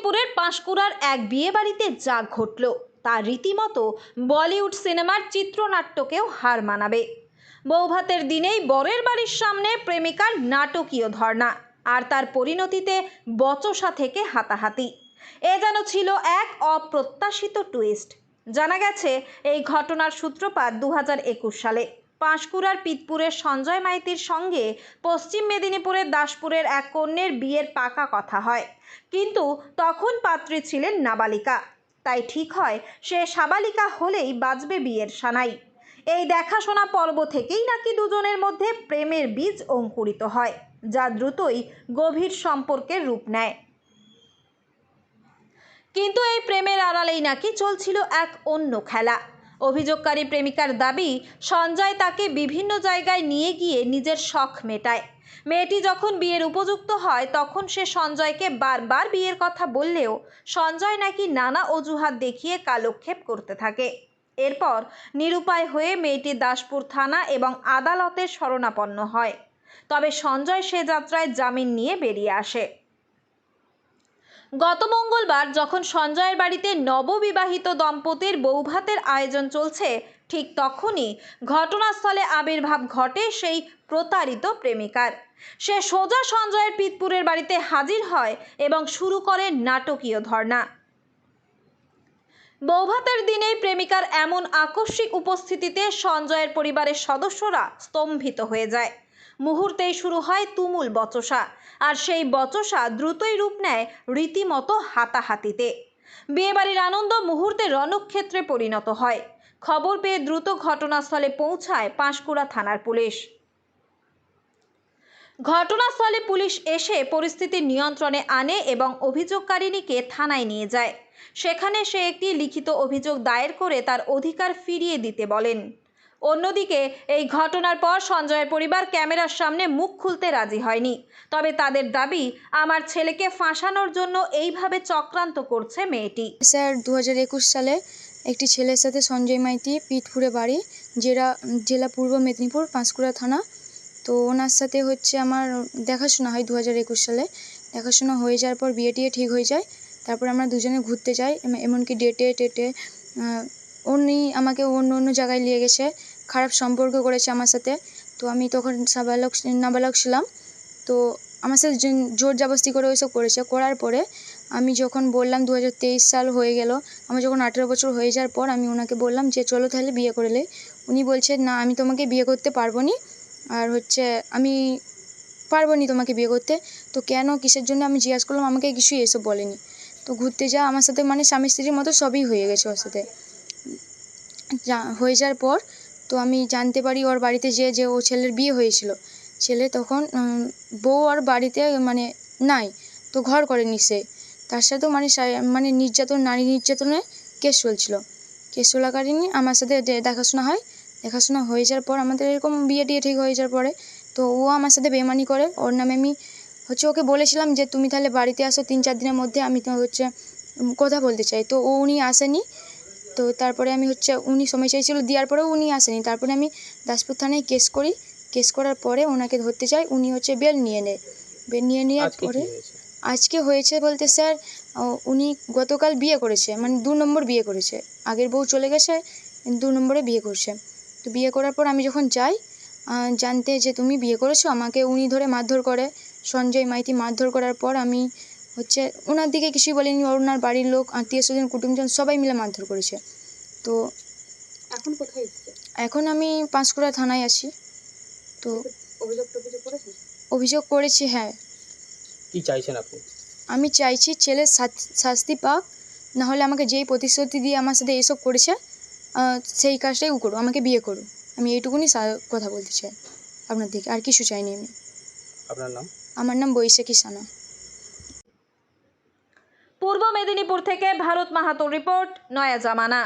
মেদিনীপুরের পাঁশকুড়ার এক বিয়েবাড়িতে যা ঘটল। তা রীতিমতো বলিউড সিনেমার চিত্রনাট্যকেও হার মানাবে। বৌভাতের দিনেই বরের বাড়ির সামনে প্রেমিকার নাটকীয় ধর্ণা, আর তার পরিণতিতে বচসা থেকে হাতাহাতি। এ যেন ছিল এক অপ্রত্যাশিত টুইস্ট জানা গেছে, এই ঘটনার সূত্রপাত দু হাজার একুশ সালে। পাঁশকুড়ার পিতপুরের সঞ্জয় মাইতির সঙ্গে পশ্চিম মেদিনীপুরের দাসপুরের এক কন্যের বিয়ের পাকা কথা হয়। কিন্তু তখন পাত্রী ছিলেন নাবালিকা। তাই ঠিক হয় সে সাবালিকা হলেই বাজবে বিয়ের সানাই। এই দেখাশোনা পর্ব থেকেই নাকি দুজনের মধ্যে প্রেমের বীজ অঙ্কুরিত হয়, যা দ্রুতই গভীর সম্পর্কের রূপ নেয়। কিন্তু এই প্রেমের আড়ালেই নাকি চলছিল এক অন্য খেলা। অভিযোগকারী প্রেমিকার দাবি, সঞ্জয় তাকে বিভিন্ন জায়গায় নিয়ে গিয়ে নিজের শখ মেটায়। মেয়েটি যখন বিয়ের উপযুক্ত হয়, তখন সে সঞ্জয়কে বারবার বিয়ের কথা বললেও সঞ্জয় নাকি নানা অজুহাত দেখিয়ে কালক্ষেপ করতে থাকে। এরপর নিরুপায় হয়ে মেয়েটি দাসপুর থানা এবং আদালতের শরণাপন্ন হয়। তবে সঞ্জয় সে যাত্রায় জামিন নিয়ে বেরিয়ে আসে। গত মঙ্গলবার যখন সঞ্জয়ের বাড়িতে নববিবাহিত দম্পতির বৌভাতের আয়োজন চলছে, ঠিক তখনই ঘটনাস্থলে আবির্ভাব ঘটে সেই প্রতারিত প্রেমিকার। সে সোজা সঞ্জয়ের পিতপুরের বাড়িতে হাজির হয় এবং শুরু করে নাটকীয় ধর্ণা। বৌভাতের দিনেই প্রেমিকার এমন আকস্মিক উপস্থিতিতে সঞ্জয়ের পরিবারের সদস্যরা স্তম্ভিত হয়ে যায়। মুহূর্তেই শুরু হয় তুমুল বচসা। আর সেই বচসা দ্রুতই রূপ নেয় রীতিমতো হাতাহাতিতে। বিয়েবাড়ির আনন্দ মুহূর্তে রণক্ষেত্রে পরিণত হয়। খবর পেয়ে দ্রুত ঘটনাস্থলে পৌঁছায় পাঁশকুড়া থানার পুলিশ। ঘটনাস্থলে পুলিশ এসে পরিস্থিতি নিয়ন্ত্রণে আনে এবং অভিযোগকারিণীকে থানায় নিয়ে যায়। সেখানে সে একটি লিখিত অভিযোগ দায়ের করে তার অধিকার ফিরিয়ে দিতে বলেন। অন্যদিকে, এই ঘটনার পর সঞ্জয়ের পরিবার ক্যামেরার সামনে মুখ খুলতে রাজি হয়নি। তবে তাদের দাবি, আমার ছেলেকে ফাঁসানোর জন্য এইভাবে চক্রান্ত করছে মেয়েটি। স্যার দু হাজার একুশ সালে একটি ছেলের সাথে সঞ্জয় মাইতি পিঠপুরে বাড়ি জেলা জেলা পূর্ব মেদিনীপুর, পাঁশকুড়া থানা। তো ওনার সাথে হচ্ছে আমার দেখাশোনা হয় দু হাজার একুশ সালে। দেখাশোনা হয়ে যাওয়ার পর বিয়ে ঠিক হয়ে যায়। তারপর আমরা দুজনে ঘুরতে যাই, এমনকি ডেটে টেটে উনি আমাকে অন্য অন্য জায়গায় নিয়ে গেছে, খারাপ সম্পর্ক করেছে আমার সাথে। তো আমি তখন সাবালক, নাবালক ছিলাম। তো আমার সাথে জোর- জবরদস্তি করে ওইসব করেছে। করার পরে আমি যখন বললাম দু হাজার তেইশ সাল হয়ে গেল, আমার যখন আঠেরো বছর হয়ে যাওয়ার পর আমি ওনাকে বললাম যে, চলো তাহলে বিয়ে করে লে উনি বলছে, না, আমি তোমাকে বিয়ে করতে পারব নি আর হচ্ছে, আমি পারব নি তোমাকে বিয়ে করতে। তো কেন, কিসের জন্য আমি জিজ্ঞাসা করলাম, আমাকে কিছুই এসব বলেনি। তো ঘুরতে যাওয়া আমার সাথে মানে স্বামী স্ত্রীর মতো সবই হয়ে গেছে ওর সাথে। হয়ে যাওয়ার পর তো আমি জানতে পারি ওর বাড়িতে যে যে ও ছেলের বিয়ে হয়েছিল। ছেলে তখন বউ আর বাড়িতে মানে নাই। তো ঘর করেনি সে। তার সাথেও মানে মানে নির্যাতন, নারী নির্যাতনের কেস চলছিল। কেস চলাকালীনই আমার সাথে দেখাশোনা হয়। দেখাশোনা হয়ে যাওয়ার পর আমাদের এরকম বিয়ে টিয়ে ঠিক হয়ে যাওয়ার পরে তো ও আমার সাথে বেমানি করে। ওর নামে আমি হচ্ছে ওকে বলেছিলাম যে, তুমি তাহলে বাড়িতে আসো তিন, চার দিনের মধ্যে আমি তো হচ্ছে কথা বলতে চাই। তো ও উনি আসেনি। তো তারপরে আমি হচ্ছে উনি সময় চাইছিল দেওয়ার পরেও উনি আসেনি। তারপরে আমি দাসপুর থানায় কেস করি। কেস করার পরে ওনাকে ধরতে যাই উনি হচ্ছে বেল নিয়ে নেয়। বেল নিয়ে নেওয়ার পরে আজকে হয়েছে বলতে স্যার উনি গতকাল বিয়ে করেছে মানে দু নম্বর বিয়ে করেছে। আগের বউ চলে গেছে দু নম্বরে বিয়ে করছে। তো বিয়ে করার পর আমি যখন যাই জানতে যে তুমি বিয়ে করেছ আমাকে উনি ধরে মারধর করে সঞ্জয় মাইতি মারধর করার পর আমি হচ্ছে ওনার দিকে কিছুই বলিনি ওনার বাড়ির লোক আত্মীয় স্বজন কুটুমজন সবাই মিলে মারধর করেছে। তো এখন কোথায় এখন আমি পাঁশকুড়া থানায় আছি। তো অভিযোগ করেছি হ্যাঁ। কি চাইছেন আপনি? আমি চাইছি ছেলে শাস্তি পাক না হলে আমাকে যেই প্রতিশ্রুতি দিয়ে আমার সাথে এসব করেছে সেই কাজটাই ও করো আমাকে বিয়ে করো আমি এইটুকুনি সা- কথা বলতে চাই আপনার দিকে আর কিছু চাইনি আমি। আপনার নাম? আমার নাম বৈশাখী সানা। পূর্ব মেদিনীপুর থেকে ভারত মাহাতো রিপোর্ট নয়া জামানা।